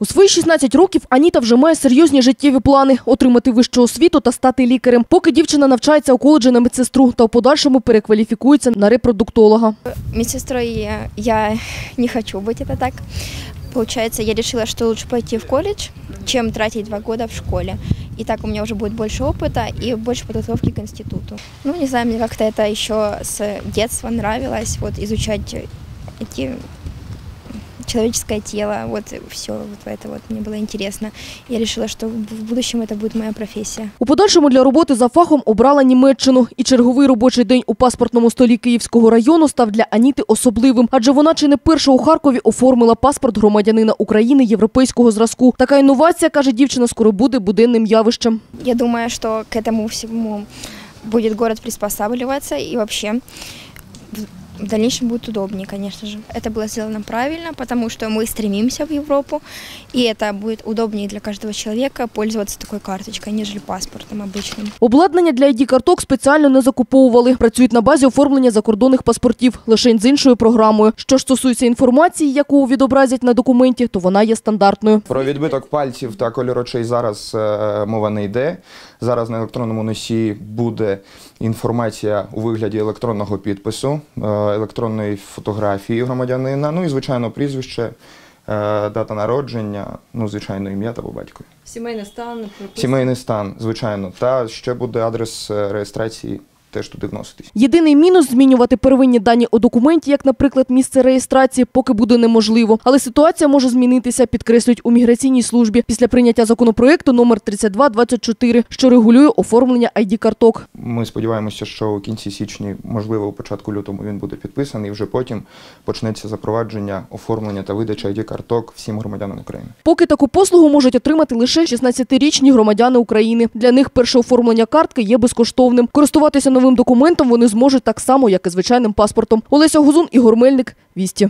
У свої 16 років Аніта вже має серйозні життєві плани – отримати вищу освіту та стати лікарем. Поки дівчина навчається у коледжі на медсестру та у подальшому перекваліфікується на репродуктолога. Медсестрой я, я не хочу быть, это так. Получается, я решила, что лучше пойти в колледж, чем тратить два года в школе. И так у меня уже будет больше опыта и больше подготовки к институту. Ну, не знаю, мне как-то это еще с детства нравилось, вот изучать эти человеческое тело, вот все вот это вот мне было интересно. Я решила, что в будущем это будет моя профессия. У подальшому для роботи за фахом обрала Німеччину. І черговий робочий день у паспортному столі Київського району став для Аніти особливим. Адже вона чи не перша у Харкові оформила паспорт громадянина України європейського зразку. Така інновація, каже дівчина, скоро буде буденним явищем. Я думаю, что к этому всему будет город приспосабливаться и вообще в- в дальнейшем будет удобнее, конечно же. Это было сделано правильно, потому что мы стремимся в Европу, и это будет удобнее для каждого человека пользоваться такой карточкой, нежели паспортом обычным. Обладнання для ID-карток спеціально не закуповували. Працюють на базі оформлення закордонних паспортів, лише з іншою програмою. Що ж стосується інформації, яку відобразять на документі, то вона є стандартною. Про відбиток пальців та кольор очей зараз е, мова не йде. Зараз на електронному носії буде інформація у вигляді електронного підпису, е, електронної фотографії громадянина, ну і звичайно прізвище, е, дата народження, ну звичайно ім'я та по батькові. Сімейний стан. Сімейний стан, звичайно, та ще буде адрес е, реєстрації теж туди вноситись. Єдиний мінус змінювати первинні дані у документі, як, наприклад, місце реєстрації, поки буде неможливо. Але ситуація може змінитися, підкреслюють у міграційній службі після прийняття законопроекту номер 3224, що регулює оформлення ID-карток. Ми сподіваємося, що у кінці січня, можливо, у початку лютому він буде підписаний, і вже потім почнеться запровадження, оформлення та видача ID-карток всім громадянам України. Поки таку послугу можуть отримати лише 16-річні громадяни України. Для них перше оформлення картки є безкоштовним. Користуватися новим документом вони зможуть так само, як і звичайним паспортом. Олеся Гузун, Ігор Мельник, Вісті.